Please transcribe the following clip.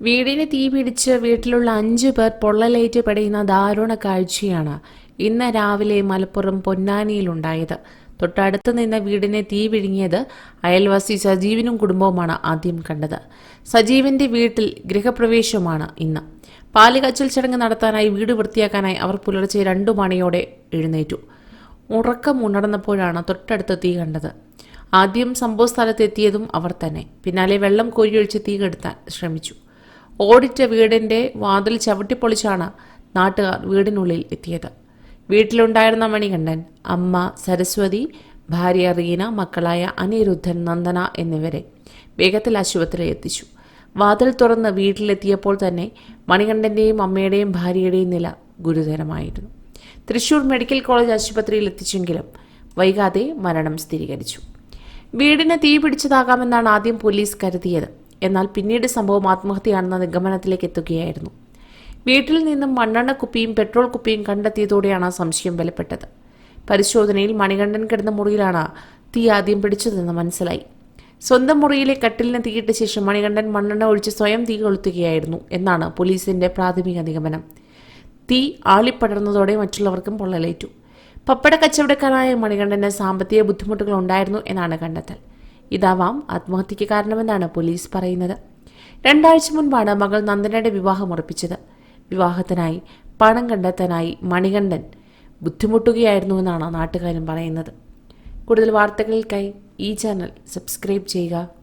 വീടിന് തീ പിടിച്ച് വീട്ടിലുള്ള അഞ്ചു പേർ പൊള്ളലേറ്റ് പെടയുന്ന ദാരുണ കാഴ്ചയാണ് ഇന്ന് രാവിലെ മലപ്പുറം പൊന്നാനിയിലുണ്ടായത്. തൊട്ടടുത്ത് നിന്ന് വീടിനെ തീ വിഴുങ്ങിയത് അയൽവാസി സജീവിനും കുടുംബവുമാണ് ആദ്യം കണ്ടത്. സജീവിന്റെ വീട്ടിൽ ഗൃഹപ്രവേശമാണ് ഇന്ന്. പാലുകച്ചൽ ചടങ്ങ് നടത്താനായി വീട് വൃത്തിയാക്കാനായി അവർ പുലർച്ചെ രണ്ടു മണിയോടെ എഴുന്നേറ്റു. ഉറക്കം ഉണർന്നപ്പോഴാണ് തൊട്ടടുത്ത് തീ കണ്ടത്. ആദ്യം സംഭവ സ്ഥലത്തെത്തിയതും അവർ തന്നെ. പിന്നാലെ വെള്ളം കോരിയൊഴിച്ച് തീ കെടുത്താൻ ശ്രമിച്ചു. ഓടിറ്റ വീടിന്റെ വാതിൽ ചവിട്ടിപ്പൊളിച്ചാണ് നാട്ടുകാർ വീടിനുള്ളിൽ എത്തിയത്. വീട്ടിലുണ്ടായിരുന്ന മണികണ്ഠൻ അമ്മ സരസ്വതി ഭാര്യ റീന മക്കളായ അനിരുദ്ധൻ നന്ദന എന്നിവരെ വേഗത്തിൽ ആശുപത്രിയിൽ എത്തിച്ചു. വാതിൽ തുറന്ന് വീട്ടിലെത്തിയപ്പോൾ തന്നെ മണികണ്ഠന്റെയും അമ്മയുടെയും ഭാര്യയുടെയും നില ഗുരുതരമായിരുന്നു. തൃശൂർ മെഡിക്കൽ കോളേജ് ആശുപത്രിയിൽ എത്തിച്ചെങ്കിലും വൈകാതെ മരണം സ്ഥിരീകരിച്ചു. വീടിന് തീ പിടിച്ചതാകാമെന്നാണ് ആദ്യം പോലീസ് കരുതിയത്. എന്നാൽ പിന്നീട് സംഭവം ആത്മഹത്യയാണെന്ന നിഗമനത്തിലേക്ക് എത്തുകയായിരുന്നു. വീട്ടിൽ നിന്നും മണ്ണെണ്ണ കുപ്പിയും പെട്രോൾ കുപ്പിയും കണ്ടെത്തിയതോടെയാണ് സംശയം ബലപ്പെട്ടത് പരിശോധനയിൽ മണികണ്ഠൻ കിടന്ന മുറിയിലാണ് തീ ആദ്യം പിടിച്ചതെന്ന് മനസ്സിലായി. സ്വന്തം മുറിയിലെ കട്ടിലിന് തീയിട്ട ശേഷം മണികണ്ഠൻ മണ്ണെണ്ണ ഒഴിച്ച് സ്വയം തീ കൊളുത്തുകയായിരുന്നു എന്നാണ് പോലീസിന്റെ പ്രാഥമിക നിഗമനം. തീ ആളിപ്പടർന്നതോടെ മറ്റുള്ളവർക്കും പൊള്ളലേറ്റു. പപ്പട കച്ചവടക്കാരായ മണികണ്ഠന് സാമ്പത്തിക ബുദ്ധിമുട്ടുകൾ ഉണ്ടായിരുന്നു എന്നാണ് കണ്ടെത്തൽ. ഇതാവാം ആത്മഹത്യയ്ക്ക് കാരണമെന്നാണ് പോലീസ് പറയുന്നത്. രണ്ടാഴ്ച മുൻപാണ് മകൾ നന്ദനയുടെ വിവാഹം ഉറപ്പിച്ചത്. വിവാഹത്തിനായി പണം കണ്ടെത്താനായി മണികണ്ഠൻ ബുദ്ധിമുട്ടുകയായിരുന്നുവെന്നാണ് നാട്ടുകാരും പറയുന്നത്. കൂടുതൽ വാർത്തകൾക്കായി ഈ ചാനൽ സബ്സ്ക്രൈബ് ചെയ്യുക.